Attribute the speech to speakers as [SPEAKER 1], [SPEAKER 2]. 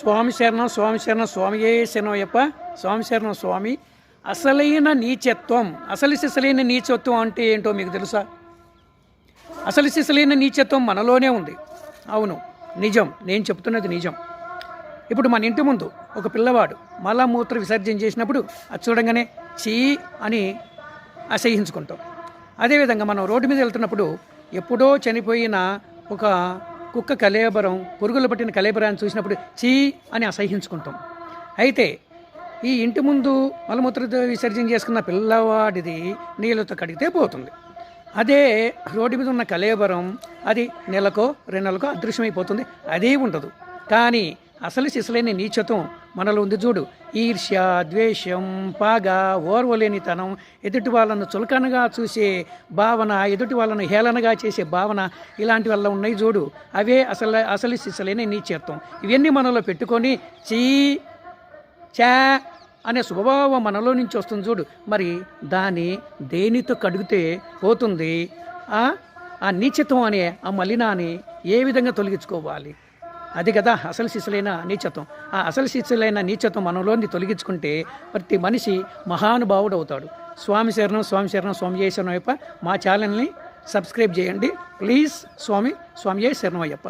[SPEAKER 1] స్వామి శరణం స్వామి శరణం స్వామియే శరణయ్యప్ప స్వామి శరణం స్వామి. అసలైన నీచత్వం అసలు సిసలైన నీచత్వం అంటే ఏంటో మీకు తెలుసా? అసలు సిసలైన నీచత్వం మనలోనే ఉంది. అవును నిజం. నేను చెప్తున్నది నిజం. ఇప్పుడు మన ఇంటి ముందు ఒక పిల్లవాడు మలమూత్ర విసర్జన చేసినప్పుడు అది చూడంగానే చీ అని అసహించుకుంటాం. అదేవిధంగా మనం రోడ్డు మీద వెళ్తున్నప్పుడు ఎప్పుడో చనిపోయిన ఒక కుక్క కలేబరం పురుగులు పట్టిన కలేబరాన్ని చూసినప్పుడు చీ అని అసహించుకుంటాం అయితే ఈ ఇంటి ముందు మలమూత్ర విసర్జన చేసుకున్న పిల్లవాడిది నీళ్ళతో కడిగితే పోతుంది. అదే రోడ్డు మీద ఉన్న కలేబరం అది నెలకో రెండు నెలకో అదృశ్యమైపోతుంది. అదే ఉండదు. కానీ అసలు సిసలైన నీచత్వం మనలో ఉంది చూడు. ఈర్ష్య ద్వేషం పాగ ఓర్వలేనితనం ఎదుటి వాళ్ళను చులకనగా చూసే భావన ఎదుటి వాళ్ళను హేళనగా చేసే భావన ఇలాంటి వల్ల ఉన్నాయి చూడు. అవే అసలు అసలు సిసలైన నీచేత్వం ఇవన్నీ మనలో పెట్టుకొని చీ చా అనే స్వభావం మనలో నుంచి వస్తుంది చూడు. మరి దాని దేనితో కడిగితే పోతుంది? ఆ ఆ నీచత్వం అనే ఆ మలినాన్ని ఏ విధంగా తొలగించుకోవాలి? అది కదా అసలు శిశులైన నీచత్వం. ఆ అసలు శిశులైన నీచత్వం మనలోని తొలగించుకుంటే ప్రతి మనిషి మహానుభావుడు అవుతాడు. స్వామి శరణం స్వామి శరణం స్వామి జయ శరణం అయ్యప్ప మా ఛానల్ని సబ్స్క్రైబ్ చేయండి. ప్లీజ్ స్వామి స్వామి జయ శరణం అయ్యప్ప.